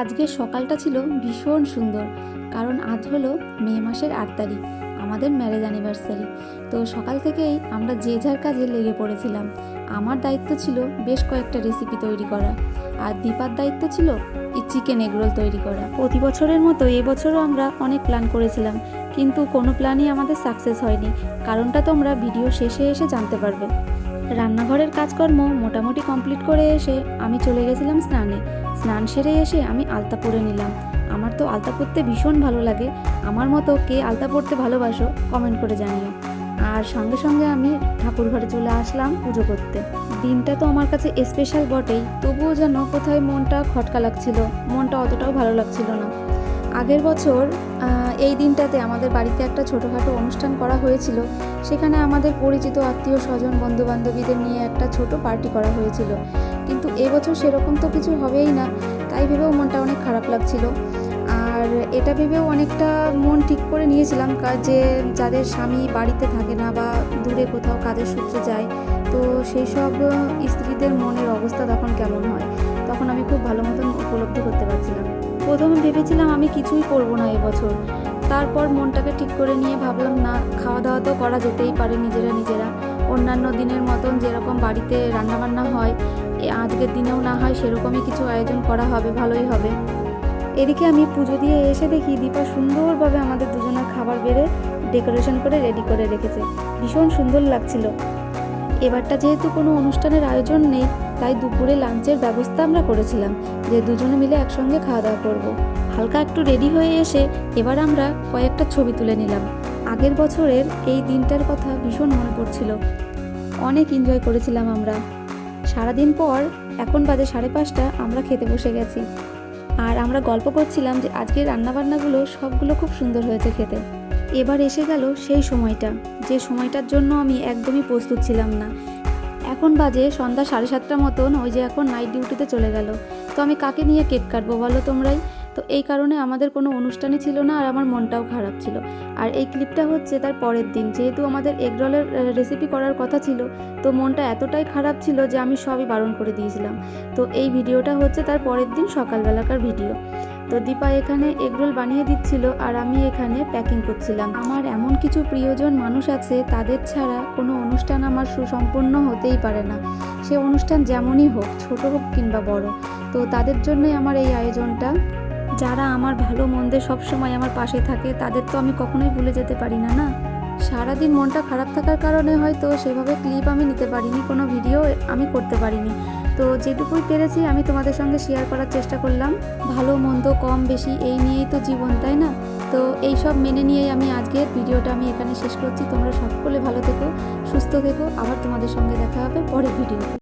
আজকের সকালটা ছিল ভীষণ সুন্দর, কারণ আজ হলো মে মাসের আট তারিখ, আমাদের ম্যারেজ অ্যানিভার্সারি তো সকাল থেকেই আমরা যে যার কাজে লেগে পড়েছিলাম। আমার দায়িত্ব ছিল বেশ কয়েকটা রেসিপি তৈরি করা, আর দীপার দায়িত্ব ছিল এই চিকেন এগরোল তৈরি করা। প্রতি বছরের মতো এবছরও আমরা অনেক প্ল্যান করেছিলাম, কিন্তু কোনো প্ল্যানই আমাদের সাকসেস হয়নি, কারণটা তোমরা ভিডিও শেষে এসে জানতে পারবে। রান্নাঘরের কাজকর্ম মোটামুটি কমপ্লিট করে এসে আমি চলে গেছিলাম স্নানে স্নান সেরে এসে আমি আলতা পরে নিলাম। আমার তো আলতা পরতে ভীষণ ভালো লাগে। আমার মতো কে আলতা পরতে ভালোবাসো কমেন্ট করে জানিও। আর সঙ্গে সঙ্গে আমি ঠাকুর ঘরে চলে আসলাম পুজো করতে। দিনটা তো আমার কাছে স্পেশাল বটেই, তবুও যেন কোথায় মনটা খটকা লাগছিল, মনটা অতটাও ভালো লাগছিল না। আগের বছর এই দিনটাতে আমাদের বাড়িতে একটা ছোটোখাটো অনুষ্ঠান করা হয়েছিল। সেখানে আমাদের পরিচিত আত্মীয় স্বজন বন্ধু বান্ধবীদের নিয়ে একটা ছোট পার্টি করা হয়েছিল। কিন্তু এবছর সেরকম তো কিছু হবেই না। তাই ভেবেও মনটা অনেক খারাপ লাগছিল। আর এটা ভেবেও অনেকটা মন ঠিক করে নিয়েছিলাম কা- যে যাদের স্বামী বাড়িতে থাকে না বা দূরে কোথাও কাজের সূত্রে যায়, তো সেই সব স্ত্রীদের মনের অবস্থা তখন কেমন হয়? তখন আমি খুব ভালো মতন উপলব্ধি করতে পারছিলাম। প্রথমে ভেবেছিলাম আমি কিছুই করব না এবছর তারপর মনটাকে ঠিক করে নিয়ে ভাবলাম, না খাওয়া দাওয়া তো করা যেতেই পারে নিজেরা নিজেরা। অন্যান্য দিনের মতন যেরকম বাড়িতে রান্নাবান্না হয় আজকের দিনেও না হয় সেরকমই কিছু আয়োজন করা হবে, ভালোই হবে। এদিকে আমি পুজো দিয়ে এসে দেখি দীপা সুন্দরভাবে আমাদের দুজনের খাবার বেড়ে ডেকোরেশন করে রেডি করে রেখেছে। ভীষণ সুন্দর লাগছিল। এবারটা যেহেতু কোনো অনুষ্ঠানের আয়োজন নেই, তাই দুপুরে লাঞ্চের ব্যবস্থা আমরা করেছিলাম। যে দুজনে মিলে একসঙ্গে খাওয়া দাওয়া করব। হালকা একটু রেডি হয়ে এসে এবার আমরা কয়েকটা ছবি তুলে নিলাম। আগের বছরের এই দিনটার কথা ভীষণ মনে পড়ছিল। অনেক এনজয় করেছিলাম আমরা। সারাদিন পর এখন বাজে সাড়ে পাঁচটা, আমরা খেতে বসে গেছি। আর আমরা গল্প করছিলাম যে আজকের রান্নাবান্নাগুলো সবগুলো খুব সুন্দর হয়েছে খেতে। এবার এসে গেল সেই সময়টা, যে সময়টার জন্য আমি একদমই প্রস্তুত ছিলাম না। এখন বাজে সন্ধ্যা সাড়ে সাতটা মতন, ওই যে এখন নাইট ডিউটিতে চলে গেল। তো আমি কাকে নিয়ে কেক কাটবো বলো তোমরাই? তো এই কারণে আমাদের কোনো অনুষ্ঠানই ছিল না আর আমার মনটাও খারাপ ছিল। আর এই ক্লিপটা হচ্ছে তার পরের দিন। যেহেতু আমাদের এগরোলের রেসিপি করার কথা ছিল, তো মনটা এতটাই খারাপ ছিল যে আমি সবই বারণ করে দিয়েছিলাম। তো এই ভিডিওটা হচ্ছে তার পরের দিন সকালবেলাকার ভিডিও। তো দীপা এখানে এগরোল বানিয়ে দিচ্ছিল আর আমি এখানে প্যাকিং করছিলাম। আমার এমন কিছু প্রিয়জন মানুষ আছে, তাদের ছাড়া কোনো অনুষ্ঠান আমার সুসম্পন্ন হতেই পারে না। সে অনুষ্ঠান যেমনই হোক, ছোট হোক কিংবা বড়, তো তাদের জন্যই আমার এই আয়োজনটা যারা আমার ভালো মন্দে সবসময় আমার পাশে থাকে, তাদের তো আমি কখনোই ভুলে যেতে পারি না না? সারাদিন মনটা খারাপ থাকার কারণে হয়তো সেভাবে ক্লিপ আমি নিতে পারিনি, কোনো ভিডিও আমি করতে পারিনি। তো যেটুকুই পেরেছি আমি তোমাদের সঙ্গে শেয়ার করার চেষ্টা করলাম। ভালো মন্দ কম বেশি এই নিয়েই তো জীবন, তাই না? তো এই সব মেনে নিয়েই আমি আজকের ভিডিওটা আমি এখানে শেষ করছি। তোমরা সকলে ভালো থেকো, সুস্থ থেকো। আবার তোমাদের সঙ্গে দেখা হবে পরের ভিডিওতে